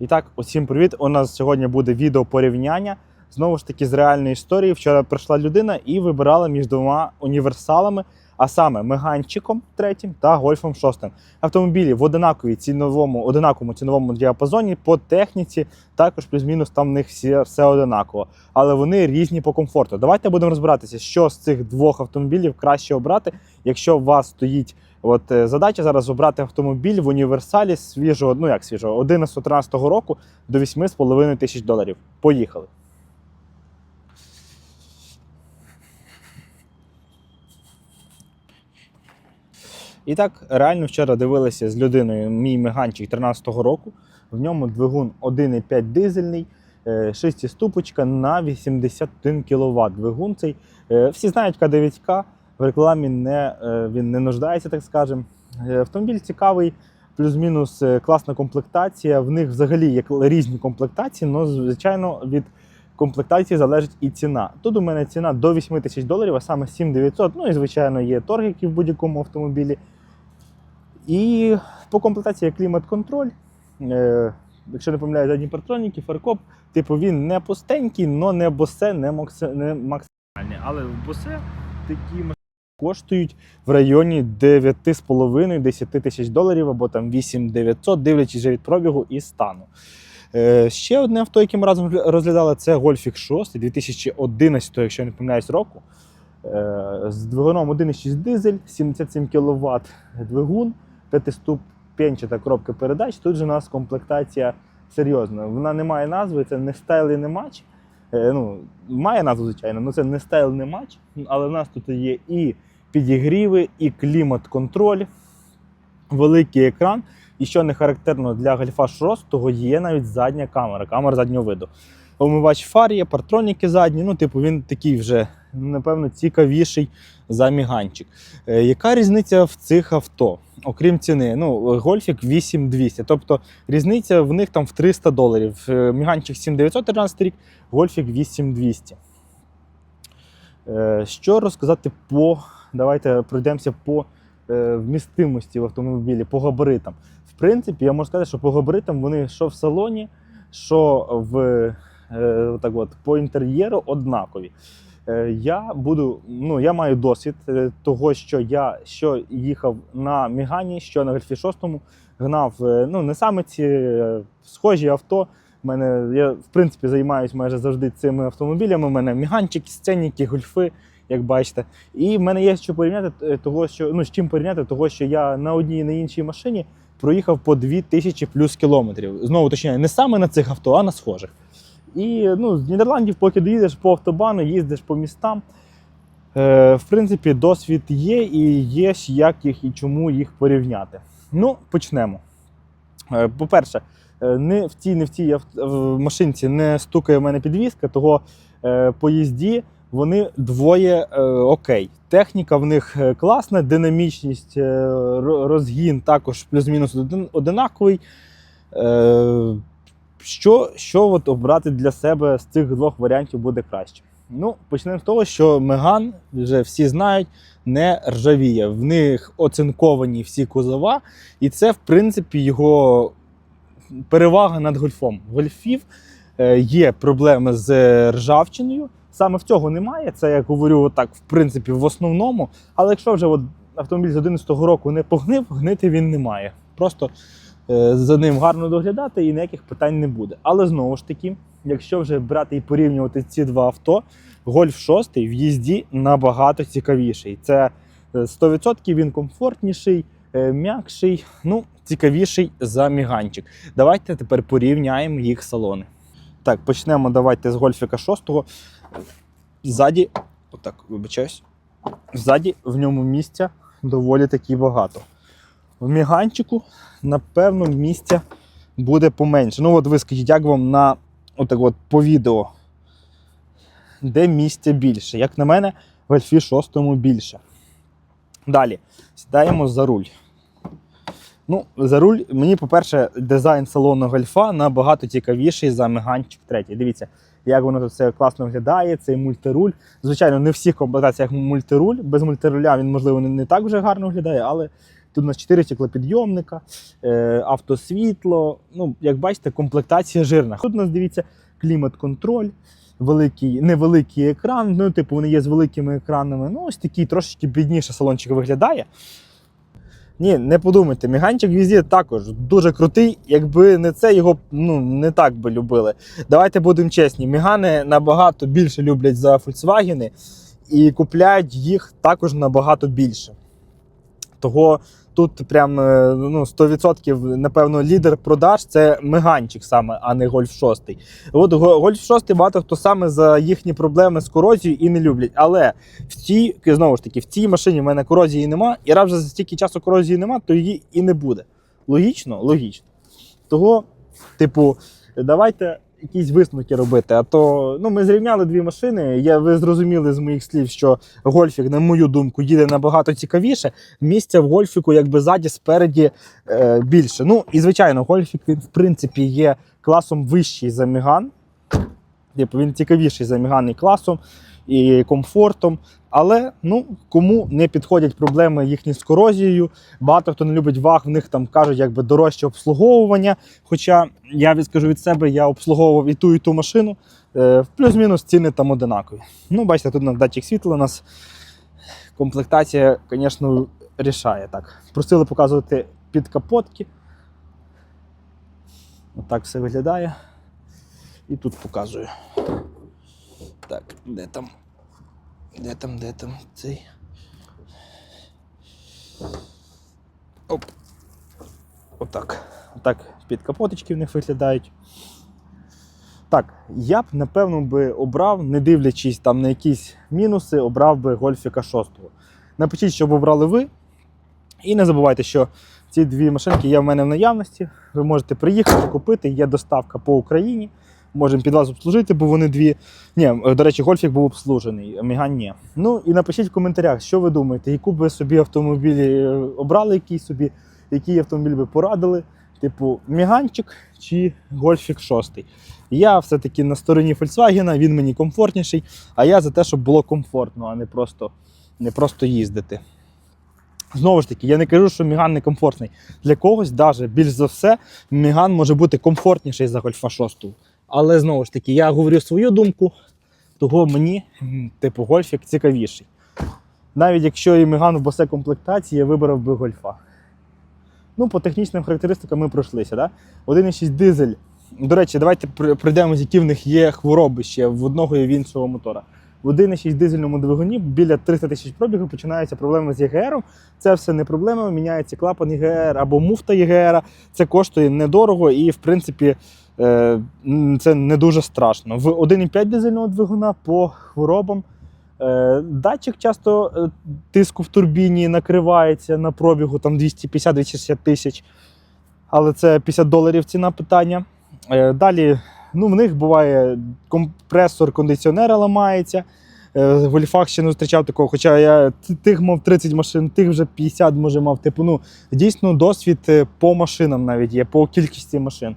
І так, усім привіт! У нас сьогодні буде відео порівняння. Знову ж таки, з реальної історії. Вчора прийшла людина і вибирала між двома універсалами, а саме Меганчиком третім та Гольфом шостим. Автомобілі в одинаковій ціновому, одинаковому ціновому діапазоні по техніці, також плюс-мінус там в них всі, все одинаково. Але вони різні по комфорту. Давайте будемо розбиратися, що з цих двох автомобілів краще обрати, якщо у вас стоїть. От е, задача зараз обрати автомобіль в універсалі свіжого, ну як свіжого, 11-13 року до 8,5 тисяч доларів. Поїхали. І так, реально вчора дивилися з людиною мій меганчик 13-го року. В ньому двигун 1,5 дизельний, 6 ступочка на 81 кВт. Двигун цей. Е, Всі знають К9К, в рекламі не, е, він не нуждається, так скажемо. Е, Автомобіль цікавий, плюс-мінус е, класна комплектація. В них взагалі є різні комплектації, але звичайно від комплектації залежить і ціна. Тут у мене ціна до 8 тисяч доларів, а саме 7900. Ну і звичайно є торг, який в будь-якому автомобілі. І по комплектації клімат-контроль. Якщо не помиляю, задні партроніки, фаркоп. Типу він не пустенький, але не босе, не, максимальний. Але в босе такі коштують в районі 9,5-10 тисяч доларів або там 8-900, дивлячись від пробігу і стану. Е, ще одне авто, яке ми разом розглядали, це Golf X6 2011, якщо я не помиляюсь, року. Е, з двигуном 1,6 дизель, 77 кВт двигун, п'ятиступенчата коробка передач. Тут же у нас комплектація серйозна. Вона не має назви, це не стайл не матч. Е, ну, має назву, звичайно, але це не стайл, не матч. Але в нас тут є і підігріви, і клімат-контроль, великий екран. І що не характерно для Гольфа 6, є навіть задня камера, камера заднього виду. Омивач фар є, партроніки задні. Ну, типу, він такий вже, напевно, цікавіший за міганчик. Е, яка різниця в цих авто? Окрім ціни, ну, гольфік 8200, тобто різниця в них там в 300 доларів. Е, Міганчик 7913 рік, гольфік 8200. Е, Що розказати по. Давайте пройдемося по е, вмістимості в автомобілі, по габаритам. В принципі, я можу сказати, що по габаритам вони що в салоні, що в, так от, по інтер'єру однакові. Е, Я буду, ну я маю досвід е, того, що я що їхав на Мігані, що на Гольфі 6 гнав. е, Ну не саме ці схожі авто. Мене я в принципі займаюся майже завжди цими автомобілями. У мене міганчики, сценіки, гольфи, як бачите. І в мене є що порівняти того, що ну з чим порівняти, того, що я на одній і на іншій машині проїхав по 2000 плюс кілометрів. Знову точніше, не саме на цих авто, а на схожих. І ну, з Нідерландів, поки доїдеш по автобану, їздиш по містам. Е, в принципі, досвід є і є ж як їх і чому їх порівняти. Ну, почнемо. Е, по-перше, е, не в цій, не в цій машинці не стукає в мене підвізка, того е, по їзді вони двоє е, окей. Техніка в них е, класна, динамічність, е, розгін також плюс-мінус один- одинаковий. Е, що, що от обрати для себе з цих двох варіантів буде краще? Ну, почнемо з того, що Меган, вже всі знають, не ржавіє. В них оцинковані всі кузова, і це, в принципі, його перевага над гольфом. Гольфів е, є проблеми з ржавчиною. Саме в цього немає. Це я говорю так, в принципі, в основному. Але якщо вже от автомобіль з 11-го року не погнив, гнити він не має. Просто за ним гарно доглядати і ніяких питань не буде. Але знову ж таки, якщо вже брати і порівнювати ці два авто, Гольф 6 в їзді набагато цікавіший. Це е, 100% він комфортніший, е, м'якший, ну, цікавіший за міганчик. Давайте тепер порівняємо їх салони. Так, почнемо давайте з Гольфіка 6. Ззаді, отак, вибачаюсь. Ззаді в ньому місця доволі таки багато. В міганчику, напевно, місця буде поменше. Ну, от ви скажіть, як вам на отак от по відео, де місця більше? Як на мене, в Альфі 6 більше. Далі сідаємо за руль. Ну, за руль, мені, по-перше, дизайн салону гольфа набагато цікавіший за меганчик третій. Дивіться, як воно тут все класно виглядає, цей мультируль. Звичайно, не в всіх комплектаціях мультируль. Без мультируля він, можливо, не так вже гарно виглядає, але Тут у нас 4 стеклопідйомника, е, автосвітло. Ну, як бачите, комплектація жирна. Тут у нас дивіться клімат-контроль, великий, невеликий екран. Ну, типу, вони є з великими екранами. Ну, ось такий трошечки бідніше салончик виглядає. Ні, не подумайте, міганчик візі також дуже крутий. Якби не це, його ну, не так би любили. Давайте будемо чесні. Мігани набагато більше люблять за Volkswagen і купляють їх також набагато більше. Того тут прям е, ну, 100% напевно лідер продаж це меганчик саме, а не Гольф 6. От Гольф 6 багато хто саме за їхні проблеми з корозією і не люблять. Але в цій, знову ж таки, в цій машині в мене корозії нема, і раз вже за стільки часу корозії нема, то її і не буде. Логічно? Логічно. Того, типу, давайте якісь висновки робити. А то ну, ми зрівняли дві машини. Я, ви зрозуміли з моїх слів, що гольфік, на мою думку, їде набагато цікавіше. Місця в гольфіку, якби ззаді, спереді е, більше. Ну і звичайно, гольфік він, в принципі, є класом вищий за Міган. Типу, він цікавіший за Міган і класом і комфортом. Але ну, кому не підходять проблеми їхні з корозією, багато хто не любить ваг, в них там кажуть, якби дорожче обслуговування. Хоча я відскажу від себе, я обслуговував і ту, і ту машину. Е, плюс-мінус ціни там одинакові. Ну, бачите, тут на датчик світла у нас комплектація, звісно, рішає так. Просили показувати підкапотки. Отак все виглядає. І тут показую. Так, де там? Де там, де там цей? Оп. Отак. Отак підкапоточки в них виглядають. Так, я б, напевно, би обрав, не дивлячись там на якісь мінуси, обрав би Гольфіка 6. Напишіть, щоб обрали ви. І не забувайте, що ці дві машинки є в мене в наявності. Ви можете приїхати, купити, є доставка по Україні. Можемо під вас обслужити, бо вони дві. Ні, до речі, гольфік був обслужений, Міган ні. Ну і напишіть в коментарях, що ви думаєте, яку б ви собі автомобілі е, обрали, який собі, який автомобіль би порадили. Типу, Міганчик чи Гольфік 6. Я все-таки на стороні Volkswagen, він мені комфортніший, а я за те, щоб було комфортно, а не просто, не просто їздити. Знову ж таки, я не кажу, що Міган не комфортний. Для когось, навіть більш за все, Міган може бути комфортніший за Гольфа 6. Але знову ж таки, я говорю свою думку, того мені, типу, гольфік цікавіший. Навіть якщо і Меган в босе комплектації, я вибрав би гольфа. Ну, по технічним характеристикам ми пройшлися. Да? 1,6 дизель. До речі, давайте прийдемо, які в них є хвороби ще в одного і в іншого мотора. В 1,6 дизельному двигуні біля 300 тисяч пробігу починаються проблеми з ЄГРом. Це все не проблема, міняється клапан ЄГР або муфта ЄГР. Це коштує недорого і, в принципі, це не дуже страшно. В 1,5 дизельного двигуна по хворобам. е, Датчик часто е, тиску в турбіні накривається на пробігу там 250-260 тисяч. Але це 50 доларів ціна питання. Е, Далі ну, в них буває компресор кондиціонера ламається. Е, В Вольфах ще не зустрічав такого, хоча я тих мав 30 машин, тих вже 50 може мав. Типу, ну, дійсно досвід е, по машинам навіть є, по кількості машин.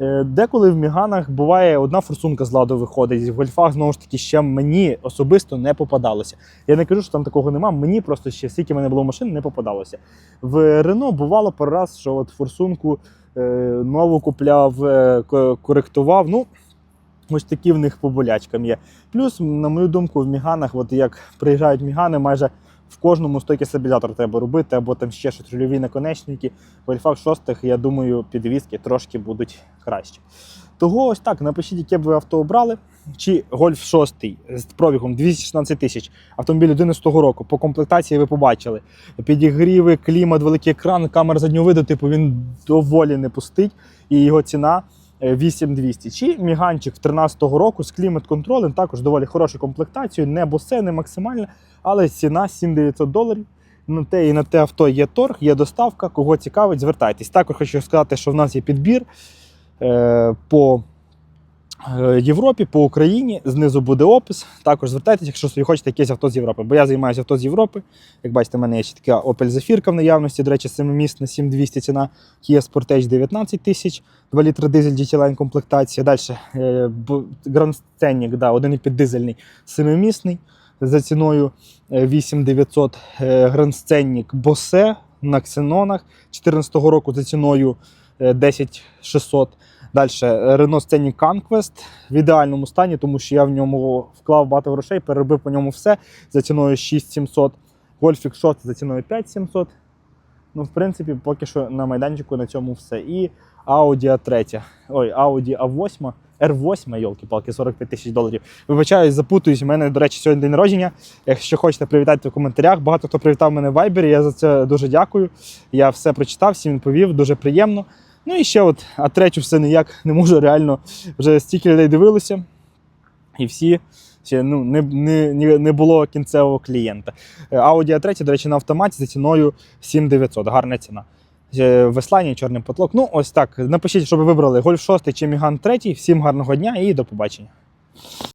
Е, Деколи в Міганах буває одна форсунка з ладу виходить. В гольфах знову ж таки ще мені особисто не попадалося. Я не кажу, що там такого нема. Мені просто ще скільки мене було машин, не попадалося. В Рено бувало пару раз, що от форсунку е, нову купляв, е, коректував. Ну, ось такі в них по болячкам є. Плюс, на мою думку, в Міганах, от як приїжджають Мігани, майже в кожному стойки стабілятор треба робити, або там ще щось рульові наконечники. В Альфах 6, я думаю, підвіски трошки будуть краще. Того ось так, напишіть, яке б ви авто обрали. Чи Гольф 6 з пробігом 216 тисяч, автомобіль 11 року. По комплектації ви побачили. Підігріви, клімат, великий екран, камера заднього виду, типу він доволі не пустить, і його ціна 8200. Чи міганчик 13-го року з клімат-контролем, також доволі хорошу комплектацію, не босе, не максимальна, але ціна 7900 доларів. На те і на те авто є торг, є доставка. Кого цікавить, звертайтесь. Також хочу сказати, що в нас є підбір е, по е, Європі, по Україні. Знизу буде опис. Також звертайтесь, якщо собі хочете якесь авто з Європи. Бо я займаюся авто з Європи. Як бачите, в мене є ще така Opel Zafirka в наявності. До речі, семимісна 7200 ціна. Kia Sportage 19 тисяч, 2 літри дизель GT-Line комплектація. Далі е, Grand Scenic, да, 1,5 дизельний, семимісний за ціною е, 8900 е, Grand Scenic Bose на ксенонах 2014 року за ціною е, 10600. Далі Renault Scenic Conquest в ідеальному стані, тому що я в ньому вклав багато грошей, переробив по ньому все за ціною 6700. Golf 6 за ціною 5700. Ну, в принципі, поки що на майданчику на цьому все. І Audi A3. Ой, Audi A8, R8, йолки-палки, 45 тисяч доларів. Вибачаюсь, запутуюсь. У мене, до речі, сьогодні день народження. Якщо хочете привітати в коментарях. Багато хто привітав мене в Viber, я за це дуже дякую. Я все прочитав, всім відповів, дуже приємно. Ну і ще от, а третю все ніяк не можу. Реально вже стільки людей дивилося, і всі. Ще ну, не, не, не- було кінцевого клієнта. Е, Audi A3, до речі, на автоматі за ціною 7900. Гарна ціна. Е, В Ісландії чорний потолок. Ну, ось так. Напишіть, щоб ви вибрали Golf 6 чи Міган 3. Всім гарного дня і до побачення.